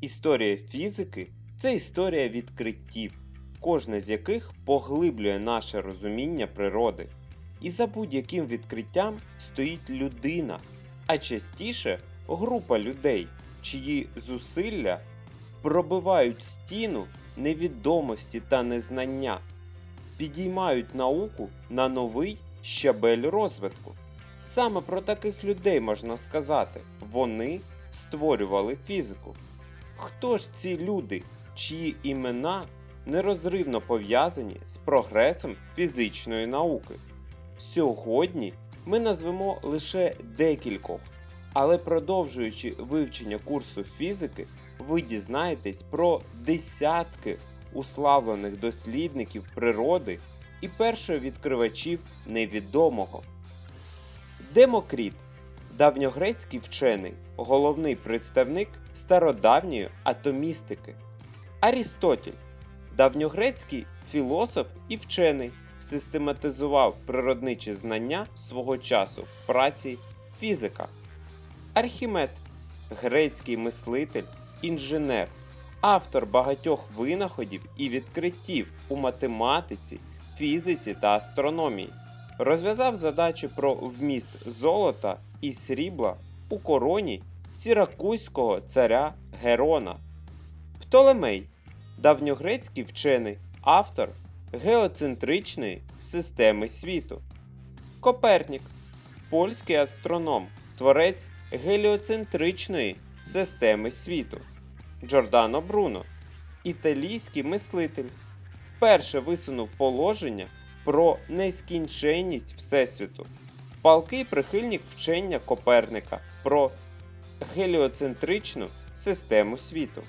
Історія фізики це історія відкриттів, кожне з яких поглиблює наше розуміння природи. І за будь-яким відкриттям стоїть людина, а частіше група людей, чиї зусилля пробивають стіну невідомості та незнання, підіймають науку на новий щабель розвитку. Саме про таких людей можна сказати, вони створювали фізику. Хто ж ці люди, чиї імена нерозривно пов'язані з прогресом фізичної науки? Сьогодні ми назвемо лише декількох, але продовжуючи вивчення курсу фізики, ви дізнаєтесь про десятки уславлених дослідників природи і першовідкривачів невідомого. Демокріт давньогрецький вчений, головний представник стародавньої атомістики. Арістотель давньогрецький філософ і вчений, систематизував природничі знання свого часу в праці фізика. Архімед грецький мислитель, інженер, автор багатьох винаходів і відкриттів у математиці, фізиці та астрономії. Розв'язав задачі про вміст золота і срібла у короні сіракузького царя Герона. Птолемей давньогрецький вчений, автор геоцентричної системи світу. Копернік польський астроном, творець геліоцентричної системи світу. Джордано Бруно італійський мислитель, вперше висунув положення про нескінченність Всесвіту. Палкий прихильник вчення Коперника про геліоцентричну систему світу.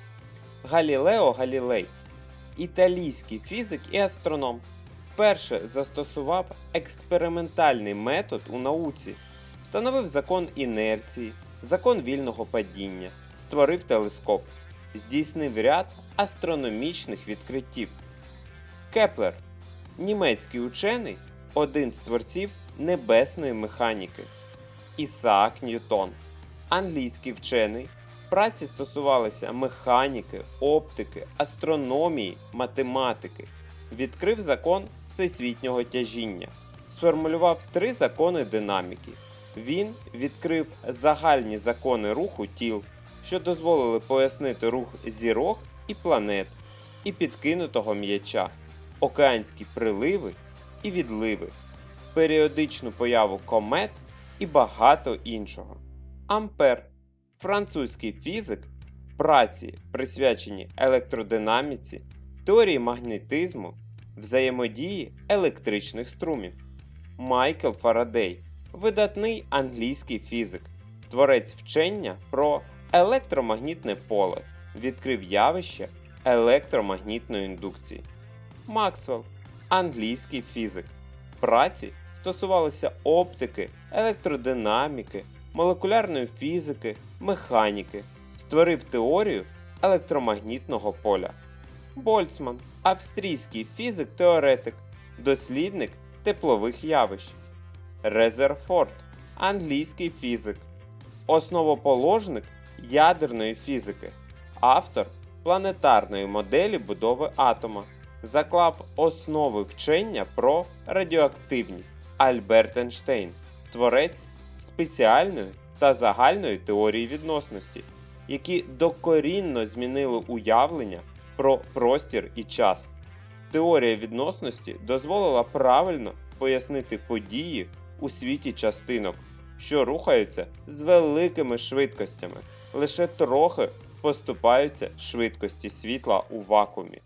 Галілео Галілей, італійський фізик і астроном, вперше застосував експериментальний метод у науці, встановив закон інерції, закон вільного падіння, створив телескоп, здійснив ряд астрономічних відкриттів. Кеплер німецький учений, один з творців небесної механіки. Ісаак Ньютон, англійський вчений. Праці стосувалися механіки, оптики, астрономії, математики. Відкрив закон всесвітнього тяжіння, сформулював три закони динаміки. Він відкрив загальні закони руху тіл, що дозволили пояснити рух зірок і планет, і підкинутого м'яча, океанські приливи і відливи, періодичну появу комет і багато іншого. Ампер французький фізик, праці, присвячені електродинаміці, теорії магнетизму, взаємодії електричних струмів. Майкл Фарадей видатний англійський фізик, творець вчення про електромагнітне поле, відкрив явище електромагнітної індукції. Максвелл англійський фізик. Праці стосувалися оптики, електродинаміки, молекулярної фізики, механіки, створив теорію електромагнітного поля. Больцман австрійський фізик-теоретик, дослідник теплових явищ. Резерфорд англійський фізик, основоположник ядерної фізики, автор планетарної моделі будови атома, заклав основи вчення про радіоактивність Альберт Ейнштейн, творець спеціальної та загальної теорії відносності, які докорінно змінили уявлення про простір і час. Теорія відносності дозволила правильно пояснити події у світі частинок, що рухаються з великими швидкостями, лише трохи поступаються швидкості світла у вакуумі.